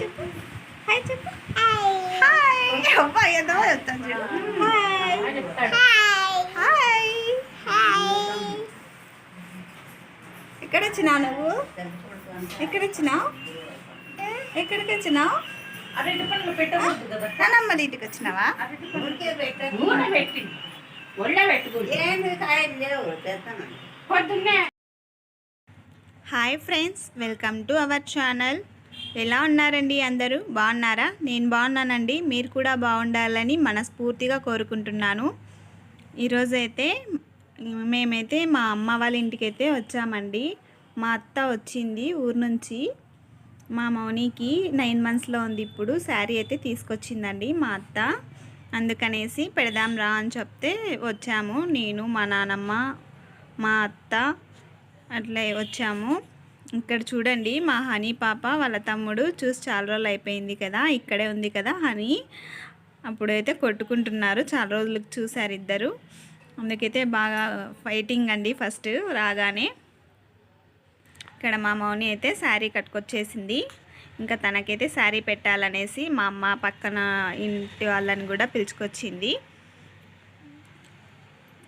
చెప్పు. హాయ్ చెప్పు హాయ్ అబ్బా ఏదో చెప్తాను చూడు. హాయ్ హాయ్ ఎక్కడ వచ్చినావు నువ్వు? ఎక్కడికి వచ్చినావు? అరటి పండ్లు పెట్టకూడదు కదా. నానమ్మ ఇంటికి వచ్చినావా? Hi friends welcome to our channel ఎలా ఉన్నారండి అందరూ? బాగున్నారా? నేను బాగున్నానండి. మీరు కూడా బాగుండాలని మనస్ఫూర్తిగా కోరుకుంటున్నాను. ఈరోజైతే మేమైతే మా అమ్మ వాళ్ళ ఇంటికి అయితే వచ్చామండి. మా అత్త వచ్చింది ఊరు నుంచి. మా మౌనికి నైన్ మంత్స్లో ఉంది ఇప్పుడు. శారీ అయితే తీసుకొచ్చిందండి మా అత్త. అందుకనేసి పెడదాం రా అని చెప్తే వచ్చాము. నేను మా నానమ్మ మా అత్త అట్లా వచ్చాము. ఇక్కడ చూడండి మా హనీ పాప వాళ్ళ తమ్ముడు చూసి చాలా రోజులు అయిపోయింది కదా ఇక్కడే ఉంది కదా హనీ. అప్పుడైతే కొట్టుకుంటున్నారు చాలా రోజులకు చూశారు ఇద్దరు. అందుకైతే బాగా ఫైటింగ్ అండి ఫస్ట్ రాగానే. ఇక్కడ మా మౌని అయితే శారీ కట్టుకొచ్చేసింది. ఇంకా తనకైతే శారీ పెట్టాలనేసి మా అమ్మ పక్కన ఇంటి వాళ్ళని కూడా పిలుచుకొచ్చింది.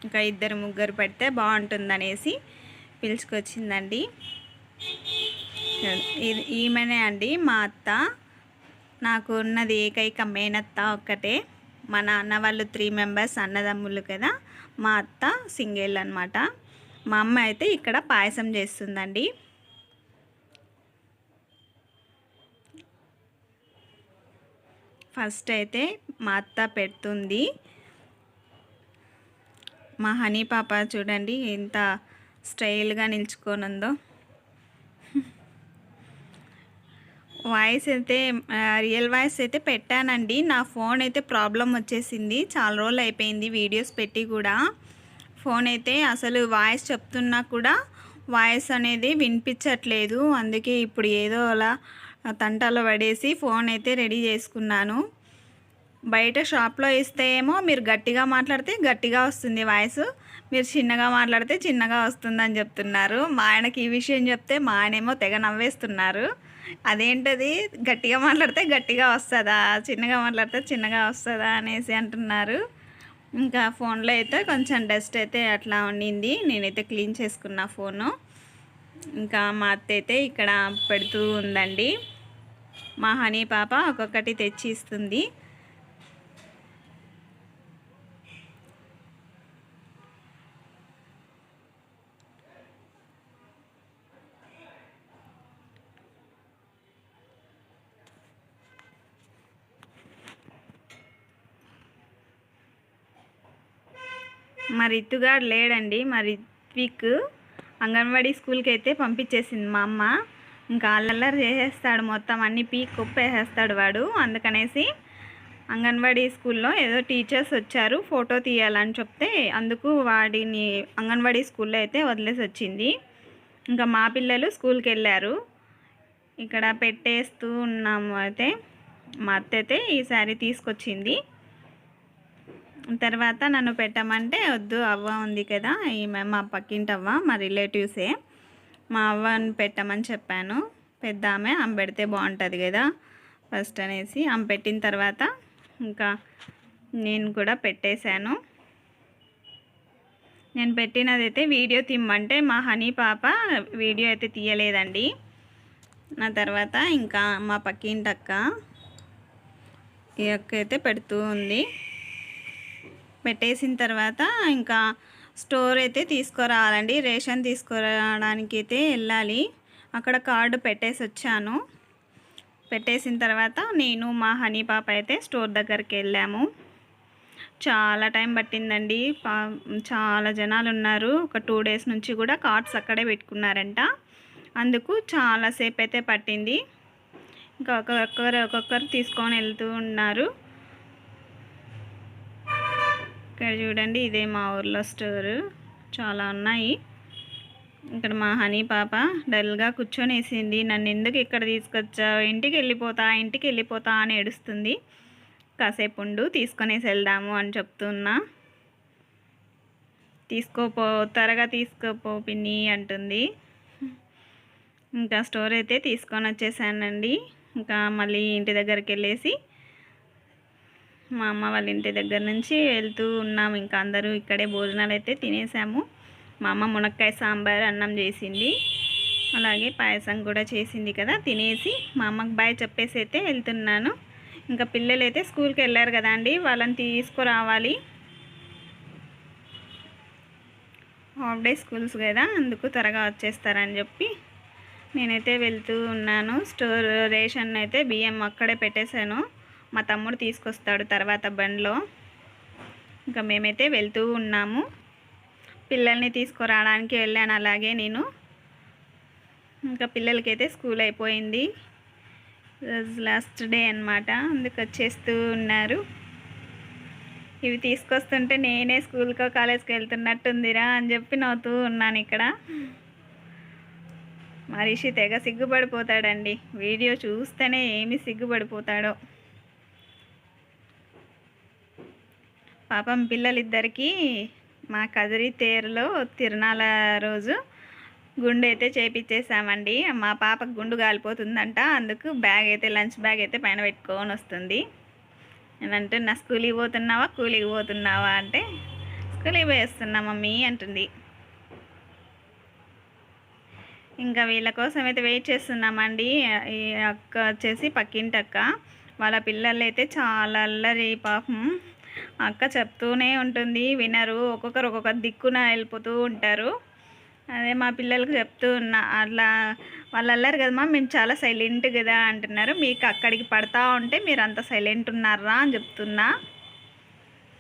ఇంకా ఇద్దరు ముగ్గురు పెడితే బాగుంటుందనేసి పిలుచుకొచ్చిందండి. ఇది ఈమెనే అండి మా అత్త. నాకు ఉన్నది ఏకైక మేనత్త ఒక్కటే. మా నాన్న వాళ్ళు త్రీ మెంబర్స్ అన్నదమ్ములు కదా. మా అత్త సింగిల్ అనమాట మా అమ్మ అయితే ఇక్కడ పాయసం చేస్తుందండి. ఫస్ట్ అయితే మా అత్త పెడుతుంది. మా హనీ పాప చూడండి ఎంత స్టైల్గా నిల్చుకోనుందో ఉందో వాయిస్ అయితే రియల్ వాయిస్ అయితే పెట్టానండి. నా ఫోన్ అయితే ప్రాబ్లం వచ్చేసింది. చాలా రోజులు అయిపోయింది వీడియోస్ పెట్టి కూడా. ఫోన్ అయితే అసలు వాయిస్ చెప్తున్నా కూడా వాయిస్ అనేది వినిపించట్లేదు. అందుకే ఇప్పుడు ఏదో అలా తంటాలో పడేసి ఫోన్ అయితే రెడీ చేసుకున్నాను. బయట షాప్లో ఇస్తే ఏమో మీరు గట్టిగా మాట్లాడితే గట్టిగా వస్తుంది వాయిస్. మీరు చిన్నగా మాట్లాడితే చిన్నగా వస్తుందని చెప్తున్నారు. మా ఆయనకి ఈ విషయం చెప్తే మా ఆయనేమో తెగ నవ్వేస్తున్నారు. అదేంటది? గట్టిగా మాట్లాడితే గట్టిగా వస్తుందా? చిన్నగా మాట్లాడితే చిన్నగా వస్తుందా? అనేసి అంటున్నారు. ఇంకా ఫోన్లో అయితే కొంచెం డస్ట్ అయితే అట్లా ఉండింది. నేనైతే క్లీన్ చేసుకున్న ఫోను. ఇంకా మా అత్త అయితే ఇక్కడ పెడుతూ ఉందండి. మా హనీ పాప ఒక్కొక్కటి తెచ్చి ఇస్తుంది మా రితుగాడు లేడండి మా రిత్విక్ అంగన్వాడీ స్కూల్కి అయితే పంపించేసింది మా అమ్మ. ఇంకా అల్లల్లరి చేసేస్తాడు మొత్తం అన్ని పీక్ కుప్పేసేస్తాడు వాడు. అందుకనేసి అంగన్వాడీ స్కూల్లో ఏదో టీచర్స్ వచ్చారు ఫోటో తీయాలని చెప్తే అందుకు వాడిని అంగన్వాడీ స్కూల్లో అయితే వదిలేసి వచ్చింది. ఇంకా మా పిల్లలు స్కూల్కి వెళ్ళారు ఇక్కడ పెట్టేస్తూ ఉన్నాము అయితే మా అత్త అయితే ఈ శారీ తీసుకొచ్చింది. తర్వాత నన్ను పెట్టమంటే వద్దు అవ్వ ఉంది కదా ఈమె మా పక్కింటి అవ్వ మా రిలేటివ్సే. మా అవ్వను పెట్టమని చెప్పాను. పెద్ద ఆమె ఆమె పెడితే బాగుంటుంది కదా ఫస్ట్ అనేసి. ఆమె పెట్టిన తర్వాత ఇంకా నేను కూడా పెట్టేశాను. నేను పెట్టినదైతే వీడియో తిమ్మంటే మా హనీ పాప వీడియో అయితే తీయలేదండి. నా తర్వాత ఇంకా మా పక్కింటి అక్క ఈ అక్క అయితే పెడుతూ ఉంది. పెట్టేసిన తర్వాత ఇంకా స్టోర్ అయితే తీసుకురావాలండి. రేషన్ తీసుకురావడానికి అయితే వెళ్ళాలి. అక్కడ కార్డు పెట్టేసి వచ్చాను. పెట్టేసిన తర్వాత నేను మా హనీ పాప అయితే స్టోర్ దగ్గరికి వెళ్ళాము. చాలా టైం పట్టిందండి. పా- చాలా జనాలు ఉన్నారు. ఒక టూ డేస్ నుంచి కూడా కార్డ్స్ అక్కడే పెట్టుకున్నారంట. అందుకు చాలాసేపు అయితే పట్టింది. ఇంకా ఒక్కొక్కరు ఒక్కొక్కరు తీసుకొని వెళ్తూ ఉన్నారు. ఇక్కడ చూడండి ఇదే మా ఊర్లో స్టోరు. చాలా ఉన్నాయి. ఇక్కడ మా హనీ పాప డల్గా కూర్చొని వేసింది నన్ను ఎందుకు ఇక్కడ తీసుకొచ్చావు? ఇంటికి వెళ్ళిపోతా ఇంటికి వెళ్ళిపోతా అని ఏడుస్తుంది. కాసేపు ఉండు తీసుకొనేసి వెళ్దాము అని చెప్తున్నా. తీసుకోపో త్వరగా తీసుకోపో పిన్ని అంటుంది. ఇంకా స్టోర్ అయితే తీసుకొని వచ్చేసానండి. ఇంకా మళ్ళీ ఇంటి దగ్గరికి వెళ్ళేసి మా అమ్మ వాళ్ళ ఇంటి దగ్గర నుంచి వెళ్తూ ఉన్నాం. ఇంకా అందరూ ఇక్కడే భోజనాలు అయితే తినేసాము. మా అమ్మ మునక్కాయ సాంబార్ అన్నం చేసింది. అలాగే పాయసం కూడా చేసింది కదా తినేసి మా అమ్మకి బాయ్ చెప్పేసి అయితే వెళ్తున్నాను. ఇంకా పిల్లలు అయితే స్కూల్కి వెళ్ళారు కదా అండి వాళ్ళని తీసుకురావాలి. హాఫ్ డే స్కూల్స్ కదా అందుకు త్వరగా వచ్చేస్తారని చెప్పి నేనైతే వెళ్తూ ఉన్నాను. స్టోర్ రేషన్ అయితే బియ్యం అక్కడే పెట్టేశాను. మా తమ్ముడు తీసుకొస్తాడు తర్వాత బండిలో. ఇంకా మేమైతే వెళ్తూ ఉన్నాము. పిల్లల్ని తీసుకురావడానికి వెళ్ళాను అలాగే నేను. ఇంకా పిల్లలకైతే స్కూల్ అయిపోయింది. లాస్ట్ డే అన్నమాట అందుకు వచ్చేస్తూ ఉన్నారు. ఇవి తీసుకొస్తుంటే నేనే స్కూల్కో కాలేజ్కి వెళ్తున్నట్టుందిరా అని చెప్పి నవ్వుతూ ఉన్నాను ఇక్కడ. మనిషి తెగ సిగ్గుపడిపోతాడండి. వీడియో చూస్తేనే ఏమి సిగ్గుపడిపోతాడో. పాపం పిల్లలిద్దరికీ మా కదిరి తేరులో తిరునాళ్ళ రోజు గుండు అయితే చేపించేసామండి మా పాపకు గుండు కాలిపోతుందంట. అందుకు బ్యాగ్ అయితే లంచ్ బ్యాగ్ అయితే పైన పెట్టుకొని వస్తుంది. అంటే నా స్కూల్కి పోతున్నావా? కూలికి పోతున్నావా? అంటే స్కూల్కి పోయేస్తున్నా మమ్మీ అంటుంది. ఇంకా వీళ్ళ కోసం అయితే వెయిట్ చేస్తున్నామండి. ఈ అక్క వచ్చేసి పక్కింటి అక్క. వాళ్ళ పిల్లలు అయితే చాలా అల్లరి పాపం అక్క చెప్తూనే ఉంటుంది వినరు. ఒక్కొక్కరు ఒక్కొక్క దిక్కున వెళ్ళిపోతూ ఉంటారు. అదే మా పిల్లలకు చెప్తూ ఉన్నా అట్లా వాళ్ళు అల్లరు కదమ్మా మేము చాలా సైలెంట్ కదా అంటున్నారు. మీకు అక్కడికి పడతా ఉంటే మీరు అంత సైలెంట్ ఉన్నారా అని చెప్తున్నా.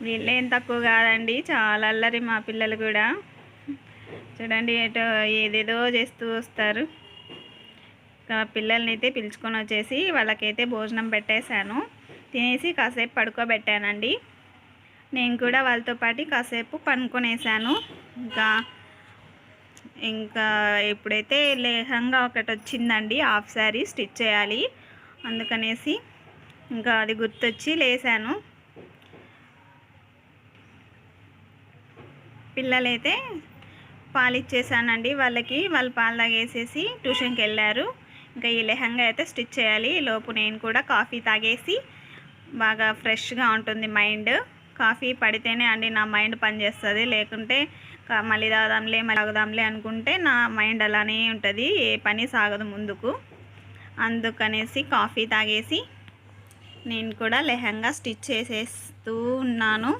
వీళ్ళేం తక్కువ కాదండి చాలా అల్లరి మా పిల్లలు కూడా. చూడండి ఎటో ఏదేదో చేస్తూ వస్తారు. పిల్లల్ని అయితే పిలుచుకొని వచ్చేసి వాళ్ళకైతే భోజనం పెట్టేశాను. తినేసి కాసేపు పడుకోబెట్టానండి. నేను కూడా వాళ్ళతో పాటు కాసేపు పనుకొనేసాను. ఇంకా ఇంకా ఇప్పుడైతే లేహంగా ఒకటి వచ్చిందండి హాఫ్ శారీ స్టిచ్ చేయాలి అందుకనేసి ఇంకా అది గుర్తొచ్చి లేసాను. పిల్లలైతే పాలు ఇచ్చేసానండి వాళ్ళకి వాళ్ళు పాలు తాగేసేసి ట్యూషన్కి వెళ్ళారు. ఇంకా ఈ లెహంగా అయితే స్టిచ్ చేయాలి లోపు నేను కూడా కాఫీ తాగేసి బాగా ఫ్రెష్గా ఉంటుంది మైండ్. కాఫీ పడితేనే అండి నా మైండ్ పనిచేస్తుంది. లేకుంటే మళ్ళీ తాగుదాంలే మళ్ళీ తాగుదాంలే అనుకుంటే నా మైండ్ అలానే ఉంటుంది. ఏ పని సాగదు ముందుకు. అందుకనేసి కాఫీ తాగేసి నేను కూడా లెహంగా స్టిచ్ చేసేస్తూ ఉన్నాను.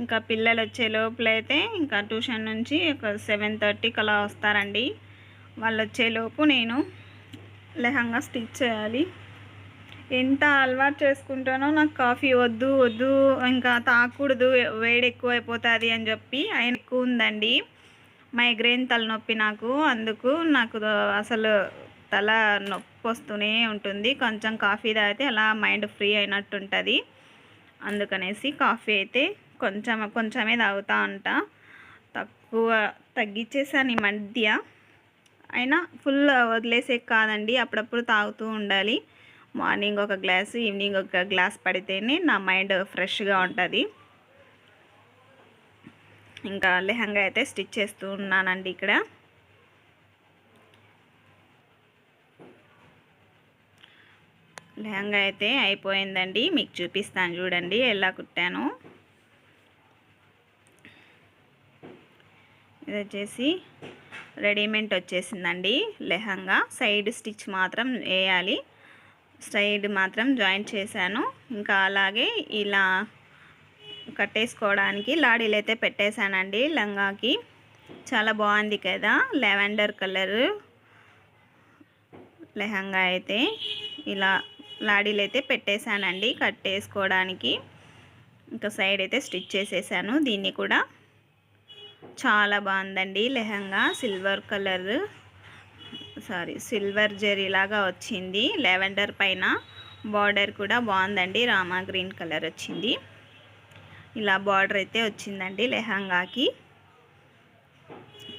ఇంకా పిల్లలు వచ్చే లోపలైతే ఇంకా ట్యూషన్ నుంచి ఒక సెవెన్ థర్టీకి అలా వస్తారండి. వాళ్ళు వచ్చేలోపు నేను లెహంగా స్టిచ్ చేయాలి. ఎంత అలవాటు చేసుకుంటానో నాకు కాఫీ వద్దు వద్దు ఇంకా తాకూడదు వేడి ఎక్కువ అయిపోతుంది అని చెప్పి ఆయన ఎక్కువ ఉందండి. మైగ్రేన్ తలనొప్పి నాకు అందుకు నాకు అసలు తల నొప్పి వస్తూనే ఉంటుంది. కొంచెం కాఫీ తాగితే అలా మైండ్ ఫ్రీ అయినట్టు ఉంటుంది అందుకనేసి కాఫీ అయితే కొంచెం కొంచెమే తాగుతా ఉంటా. తక్కువ తగ్గించేసాను ఈ మధ్య. అయినా ఫుల్ వదిలేసే కాదండి అప్పుడప్పుడు తాగుతూ ఉండాలి. మార్నింగ్ ఒక గ్లాస్ ఈవినింగ్ ఒక గ్లాస్ పడితేనే నా మైండ్ ఫ్రెష్గా ఉంటుంది. ఇంకా లెహంగా అయితే స్టిచ్ చేస్తూ ఉన్నానండి ఇక్కడ. లెహంగా అయితే అయిపోయిందండి. మీకు చూపిస్తాను చూడండి ఎలా కుట్టాను. ఇది వచ్చేసి రెడీమేడ్ వచ్చేసిందండి లెహంగా. సైడ్ స్టిచ్ మాత్రం వేయాలి. సైడ్ మాత్రం జాయింట్ చేశాను. ఇంకా అలాగే ఇలా కట్టేసుకోవడానికి లాడీలు అయితే పెట్టేశానండి లంగాకి. చాలా బాగుంది కదా లెవెండర్ కలర్. లెహంగా అయితే ఇలా లాడీలు అయితే పెట్టేశానండి కట్టేసుకోవడానికి. ఇంకా సైడ్ అయితే స్టిచ్ చేసేసాను దీన్ని కూడా. చాలా బాగుందండి lehenga silver colour. Sari silver zari లాగా వచ్చింది. లెవెండర్ పైన బార్డర్ కూడా బాగుందండి. రామా గ్రీన్ కలర్ వచ్చింది. ఇలా బార్డర్ అయితే వచ్చిందండి లెహంగాకి.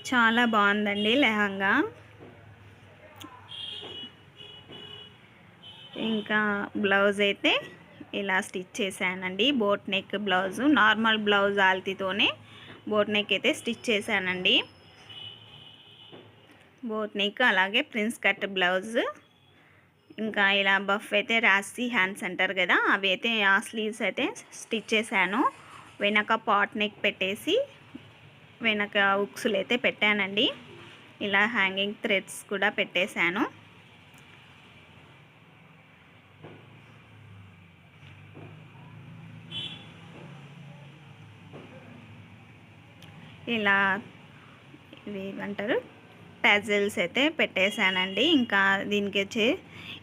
చాలా బాగుందండి లెహంగా. ఇంకా బ్లౌజ్ అయితే ఇలా స్టిచ్ చేశానండి. Boat neck blouse normal blouse ఆల్తీతోనే boat neck అయితే స్టిచ్ చేశానండి. బోట్ నెక్ అలాగే ప్రిన్స్ కట్ బ్లౌజ్. ఇంకా ఇలా బఫ్ అయితే రాసి హ్యాండ్స్ అంటారు కదా అవి అయితే ఆ స్లీవ్స్ అయితే స్టిచ్ చేశాను. వెనక పాట్ నెక్ పెట్టేసి వెనక ఉక్సులు అయితే పెట్టానండి. ఇలా హ్యాంగింగ్ థ్రెడ్స్ కూడా పెట్టేశాను. ఇలా ఇవి ఏమంటారు టజల్స్ అయితే పెట్టేశానండి. ఇంకా దీనికి వచ్చి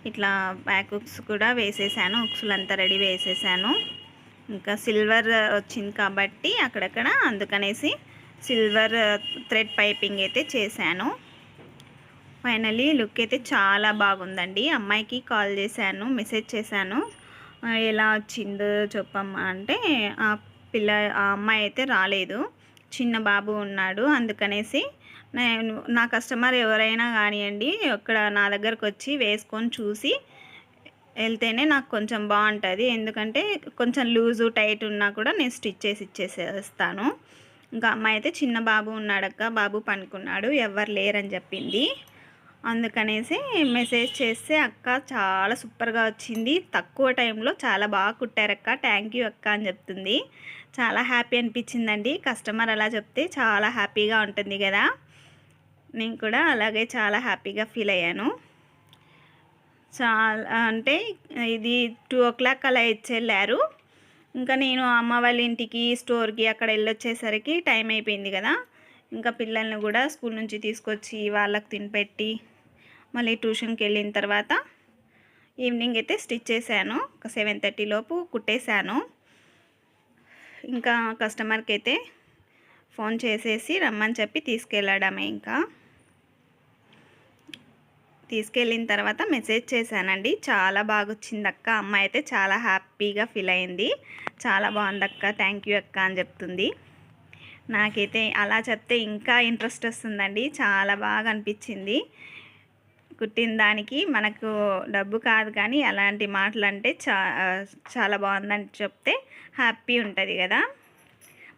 ఇట్లా బ్యాక్ ఉక్స్ కూడా వేసేసాను. ఉక్సులు అంతా రెడీ వేసేసాను. ఇంకా సిల్వర్ వచ్చింది కాబట్టి అక్కడక్కడ అందుకనేసి సిల్వర్ థ్రెడ్ పైపింగ్ అయితే చేశాను. ఫైనలీ లుక్ అయితే చాలా బాగుందండి. అమ్మాయికి కాల్ చేశాను మెసేజ్ చేశాను. ఎలా వచ్చిందో చెప్పమ్మా అంటే ఆ పిల్ల ఆ అమ్మాయి అయితే రాలేదు. చిన్న బాబు ఉన్నాడు. అందుకనేసి నేను నా కస్టమర్ ఎవరైనా కానివ్వండి అక్కడ నా దగ్గరకు వచ్చి వేసుకొని చూసి వెళ్తేనే నాకు కొంచెం బాగుంటుంది. ఎందుకంటే కొంచెం లూజు టైట్ ఉన్నా కూడా నేను స్టిచ్ చేసి ఇచ్చేసేస్తాను. ఇంకా అమ్మాయి అయితే చిన్న బాబు ఉన్నాడక్క బాబు పనుకున్నాడు ఎవరు లేరని చెప్పింది. అందుకనేసి మెసేజ్ చేస్తే అక్క చాలా సూపర్గా వచ్చింది. తక్కువ టైంలో చాలా బాగా కుట్టారక్క థ్యాంక్ యూ అక్క అని చెప్తుంది. చాలా హ్యాపీ అనిపించిందండి. కస్టమర్ అలా చెప్తే చాలా హ్యాపీగా ఉంటుంది కదా. నేను కూడా అలాగే చాలా హ్యాపీగా ఫీల్ అయ్యాను. చాలా అంటే ఇది టూ ఓ క్లాక్ అలా ఇచ్చి ఇంకా నేను అమ్మ వాళ్ళ ఇంటికి స్టోర్కి అక్కడ వెళ్ళొచ్చేసరికి టైం అయిపోయింది కదా. ఇంకా పిల్లల్ని కూడా స్కూల్ నుంచి తీసుకొచ్చి వాళ్ళకి తినిపెట్టి మళ్ళీ ట్యూషన్కి వెళ్ళిన తర్వాత ఈవినింగ్ అయితే స్టిచ్ చేశాను. ఒక సెవెన్ థర్టీ లోపు కుట్టేశాను. ఇంకా కస్టమర్కి అయితే ఫోన్ చేసేసి రమ్మని చెప్పి తీసుకెళ్ళడమే ఇంకా. తీసుకెళ్ళిన తర్వాత మెసేజ్ చేశానండి. చాలా బాగా వచ్చింది అక్క అమ్మాయి అయితే చాలా హ్యాపీగా ఫీల్ అయింది. చాలా బాగుంది అక్క థ్యాంక్ యూ అక్క అని చెప్తుంది. నాకైతే అలా చెప్తే ఇంకా ఇంట్రెస్ట్ వస్తుందండి. చాలా బాగా అనిపించింది కుట్టిన దానికి మనకు డబ్బు కాదు కానీ అలాంటి మాటలు అంటే చా చాలా బాగుందని చెప్తే హ్యాపీ ఉంటుంది కదా.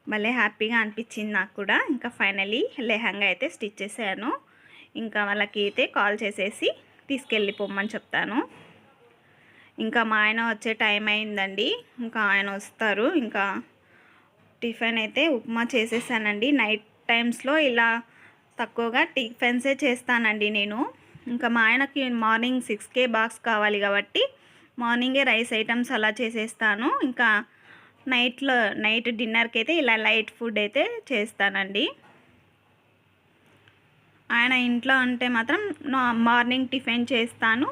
భలే హ్యాపీగా అనిపించింది నాకు కూడా. ఇంకా ఫైనలీ లెహంగా అయితే స్టిచ్ చేశాను. ఇంకా వాళ్ళకి అయితే కాల్ చేసేసి తీసుకెళ్ళి పొమ్మని చెప్తాను. ఇంకా మా ఆయన వచ్చే టైం అయిందండి. ఇంకా ఆయన వస్తారు. ఇంకా టిఫిన్ అయితే ఉప్మా చేసేసానండి. నైట్ టైమ్స్లో ఇలా తక్కువగా టిఫిన్సే చేస్తానండి నేను. ఇంకా మా ఆయనకి మార్నింగ్ సిక్స్కే బాక్స్ కావాలి కాబట్టి మార్నింగే రైస్ ఐటమ్స్ అలా చేసేస్తాను. ఇంకా నైట్లో నైట్ డిన్నర్కి అయితే ఇలా లైట్ ఫుడ్ అయితే చేస్తానండి. ఆయన ఇంట్లో ఉంటే మాత్రం నా- మార్నింగ్ టిఫిన్ చేస్తాను.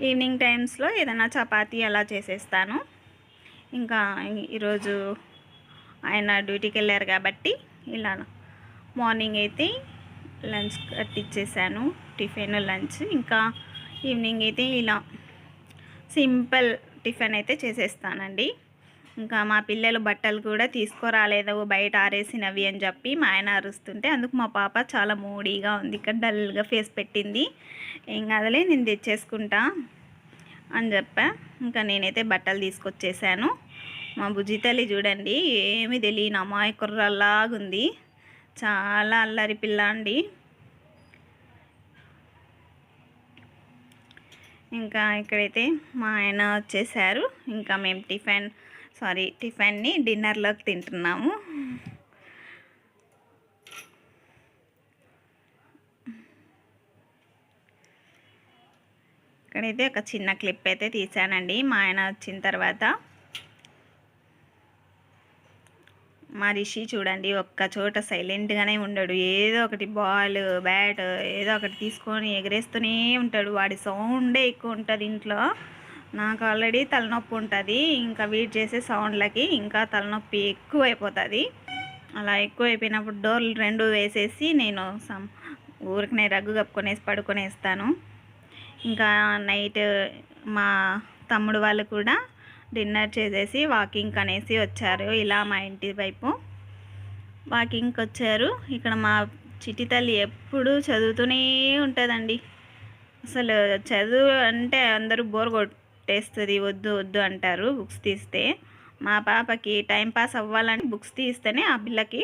ఈవినింగ్ టైమ్స్లో ఏదైనా చపాతీ అలా చేసేస్తాను. ఇంకా ఈరోజు ఆయన డ్యూటీకి వెళ్ళారు కాబట్టి ఇలా మార్నింగ్ అయితే లంచ్ కట్టించేసాను టిఫిన్ లంచ్ ఇంకా ఈవినింగ్ అయితే ఇలా సింపుల్ టిఫిన్ అయితే చేసేస్తానండి. ఇంకా మా పిల్లలు బట్టలు కూడా తీసుకురాలేదు బయట ఆరేసినవి అని చెప్పి మా ఆయన అరుస్తుంటే అందుకు మా పాప చాలా మూడీగా ఉంది. ఇక్కడ డల్గా ఫేస్ పెట్టింది. ఏం కాదులే నేను తెచ్చేసుకుంటా అని చెప్పా. ఇంకా నేనైతే బట్టలు తీసుకొచ్చేసాను. మా బుజ్జి తల్లి చూడండి ఏమి తెలియని అమ్మాయి చాలా అల్లరి పిల్ల అండి ఇంకా ఇక్కడైతే మా ఆయన వచ్చేసారు. ఇంకా మేము టిఫిన్ సారీ టిఫిన్ని డిన్నర్లోకి తింటున్నాము. ఇక్కడైతే ఒక చిన్న క్లిప్ అయితే తీసానండి మా ఆయన వచ్చిన తర్వాత మా రిషి చూడండి ఒక్క చోట సైలెంట్గానే ఉండడు. ఏదో ఒకటి బాల్ బ్యాట్ ఏదో ఒకటి తీసుకొని ఎగరేస్తూనే ఉంటాడు. వాడి సౌండే ఎక్కువ ఉంటుంది ఇంట్లో. నాకు ఆల్రెడీ తలనొప్పి ఉంటుంది. ఇంకా వీట్ చేసే సౌండ్లకి ఇంకా తలనొప్పి ఎక్కువైపోతుంది. అలా ఎక్కువ అయిపోయినప్పుడు డోర్లు రెండు వేసేసి నేను సమ్ ఊరికనే రగ్గు కప్పుకొనేసి పడుకొనేస్తాను. ఇంకా నైట్ మా తమ్ముడు వాళ్ళు కూడా డిన్నర్ చేసేసి వాకింగ్ అనేసి వచ్చారు. ఇలా మా ఇంటి వైపు. వాకింగ్కి వచ్చారు. ఇక్కడ మా చిట్టి తల్లి ఎప్పుడూ చదువుతూనే ఉంటుందండి. అసలు చదువు అంటే అందరూ బోర్ కొట్టేస్తుంది వద్దు వద్దు అంటారు బుక్స్ తీస్తే. మా పాపకి టైంపాస్ అవ్వాలని బుక్స్ తీస్తేనే ఆ పిల్లకి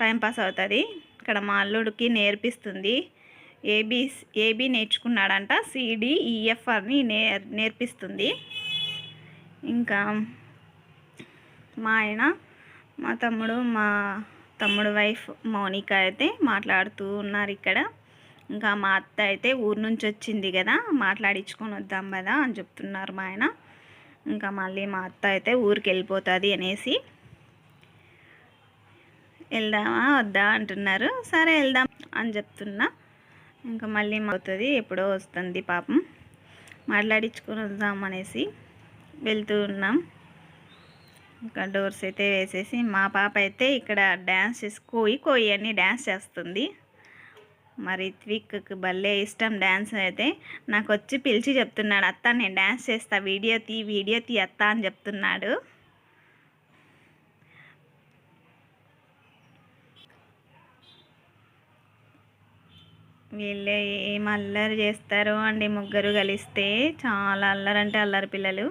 టైంపాస్ అవుతుంది. ఇక్కడ మా అల్లుడికి నేర్పిస్తుంది. ఏబీ ఏబీ నేర్చుకున్నాడంట సిడిఈఎఫ్ అని నేర్ నేర్పిస్తుంది. ఇంకా మా ఆయన మా తమ్ముడు మా తమ్ముడు వైఫ్ మౌనిక అయితే మాట్లాడుతూ ఉన్నారు ఇక్కడ. ఇంకా మా అత్త అయితే ఊరు నుంచి వచ్చింది కదా మాట్లాడించుకొని వద్దాం కదా అని చెప్తున్నారు మా ఆయన. ఇంకా మళ్ళీ మా అత్త అయితే ఊరికి వెళ్ళిపోతుంది అనేసి వెళ్దామా వద్దా అంటున్నారు. సరే వెళ్దాం అని చెప్తున్నా. ఇంకా మళ్ళీ అవుతుంది ఎప్పుడో వస్తుంది పాపం. మాట్లాడించుకొని వద్దాం అనేసి వెళ్తూ ఉన్నాం. ఇంకా డోర్స్ అయితే వేసేసి మా పాప అయితే ఇక్కడ డ్యాన్స్ చేసి కోయి కోయి అని డ్యాన్స్ చేస్తుంది. మరి త్విక్కి భలే ఇష్టం డ్యాన్స్ అయితే. నాకు వచ్చి పిలిచి చెప్తున్నాడు అత్త నేను డ్యాన్స్ చేస్తా వీడియో తీ వీడియో తీ అత్త అని చెప్తున్నాడు. వీళ్ళు ఏం అల్లరి చేస్తారు అండి ముగ్గురు కలిస్తే. చాలా అల్లరి అంటే అల్లరి పిల్లలు.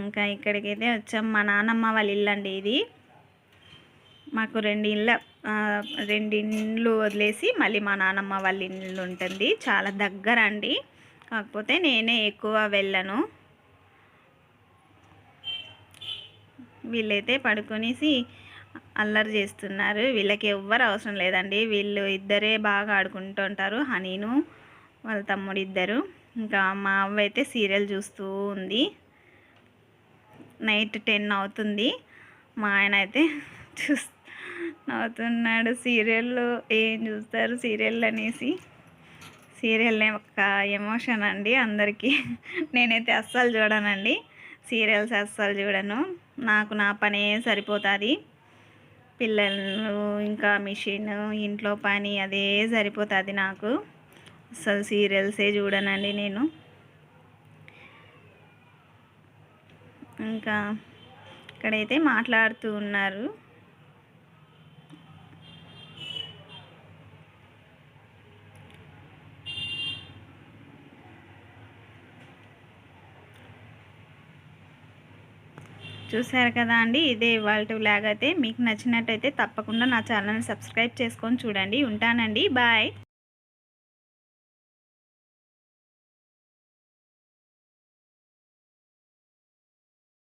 ఇంకా ఇక్కడికైతే వచ్చాం మా నాన్నమ్మ వాళ్ళ ఇల్లు అండి ఇది. మాకు రెండు ఇళ్ళ. రెండు ఇండ్లు వదిలేసి మళ్ళీ మా నాన్నమ్మ వాళ్ళ ఇండ్లు ఉంటుంది. చాలా దగ్గర అండి కాకపోతే నేనే ఎక్కువ వెళ్ళను. వీళ్ళైతే పడుకొనేసి అల్లరి చేస్తున్నారు. వీళ్ళకి ఎవ్వరు అవసరం లేదండి. వీళ్ళు ఇద్దరే బాగా ఆడుకుంటూ ఉంటారు. హనీను వాళ్ళ తమ్ముడు ఇద్దరు. ఇంకా మా అవ్వ అయితే సీరియల్ చూస్తూ ఉంది. నైట్ టెన్ అవుతుంది. మా ఆయన అయితే చూస్తూ నవ్వుతున్నాడు సీరియల్ ఏం చూస్తారు? సీరియల్ అనేసి. సీరియల్ ఒక ఎమోషన్ అండి అందరికీ. నేనైతే అస్సలు చూడనండి. సీరియల్స్ అస్సలు చూడను. నాకు నా పనే సరిపోతుంది. పిల్లలు ఇంకా మిషన్ ఇంట్లో పని అదే సరిపోతుంది నాకు. అసలు సీరియల్సే చూడనండి నేను. ఇంకా ఇక్కడైతే మాట్లాడుతూ ఉన్నారు. చూసారు కదా అండి? ఇదే ఇవాళ లాగ్ అయితే మీకు నచ్చినట్టయితే తప్పకుండా నా ఛానల్ని సబ్స్క్రైబ్ చేసుకొని చూడండి. ఉంటానండి. బాయ్.